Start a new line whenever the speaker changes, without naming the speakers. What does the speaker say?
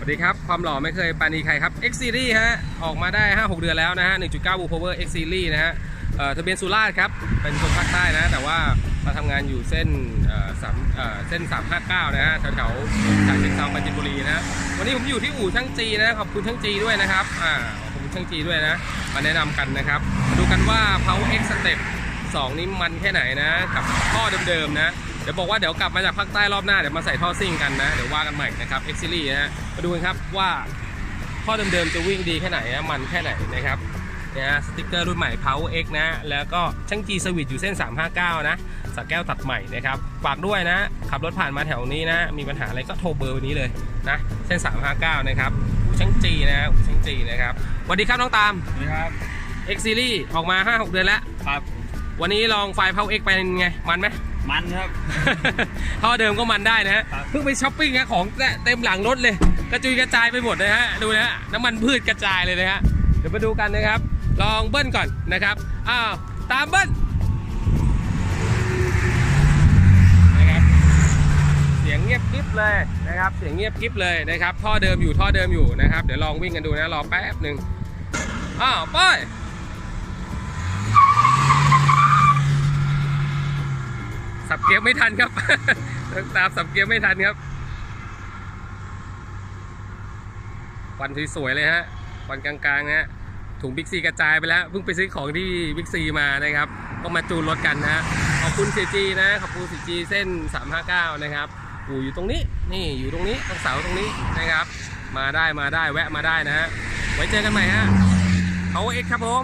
สวัสดีครับ ความหล่อไม่เคยปานีใครครับ X Series ฮะ ออกมาได้ 5-6 เดือนแล้วนะฮะ 1.9 บู Power X Series นะฮะทะเบียนสุราษฎร์ครับ เป็นคนภาคใต้นะ แต่ว่ามาทำงานอยู่เส้นเอ่อสามเอ่อเส้น 359 นะฮะแถวๆจากเชียงซาวปราจินบุรีนะฮะวันนี้ผมอยู่ที่อู่ช่างจีนะ ขอบคุณช่างจีด้วยนะครับอ่าขอบคุณช่างจีด้วยนะ มาแนะนำกันนะครับ มาดูกันว่า Power X Step 2 นี้มันแค่ไหนนะ กับท่อเดิมๆนะ ดี๋ยวบอกว่าเดี๋ยวกลับมาจากภาคใต้รอบหน้าเดี๋ยวมาใส่ท่อซิ่งกันนะ เดี๋ยวว่ากันใหม่นะครับ X Series นะฮะมาดูกันครับว่าท่อเดิมๆจะวิ่งดีแค่ไหนนะมันแค่ไหนนะครับเนี่ยฮะสติกเกอร์รุ่นใหม่ Power X นะ แล้วก็ช่างจีสวิตอยู่เส้น 359 นะสักแก้วตัดใหม่นะครับ ฝากด้วยนะ ขับรถผ่านมาแถวนี้นะ มีปัญหาอะไรก็โทรเบอร์วันนี้เลยนะ เส้น 359 นะครับอู่ช่างจีนะอู่ช่างจีนะครับสวัสดีครับน้องตาม
นี่ครับ
X Series ออกมา 5-6 เดือนแล้ว
ครับ
วันนี้ลองไฟล์ Power X ไปเป็นไง มันไหม
มันครับ
ท่อเดิมก็มันได้นะฮะ
ครับ
เพิ่งไปช้อปปิ้งนะของเต็มหลังรถเลย กระจุยกระจายไปหมดนะฮะ ดูนะฮะ น้ำมันพืชกระจายเลยนะฮะ เดี๋ยวมาดูกันนะครับ ลองเบิ้ลก่อนนะครับ อ้าว ตามเบิ้ลนะครับ เสียงเงียบกริบเลยนะครับ เสียงเงียบกริบเลยนะครับ ท่อเดิมอยู่ท่อเดิมอยู่นะครับ เดี๋ยวลองวิ่งกันดูนะ รอแป๊บหนึ่งอ้าวไป้ายสับเกียร์ไม่ทันครับ ตามสับเกียร์ไม่ทันครับควันสวยๆเลยฮะควันกลางๆนะฮะถุงบิ๊กซีกระจายไปแล้วเพิ่งไปซื้อของที่บิ๊กซีมานะครับก็มาจูนรถกันนะ ขอบคุณเซจีนะขอบคุณเซจีเส้น 359 นะครับอู่อยู่ตรงนี้นี่อยู่ตรงนี้ตรงเสาตรงนี้นะครับ มาได้มาได้แวะมาได้นะฮะไว้เจอกันใหม่ฮะเอาเอ็กครับผม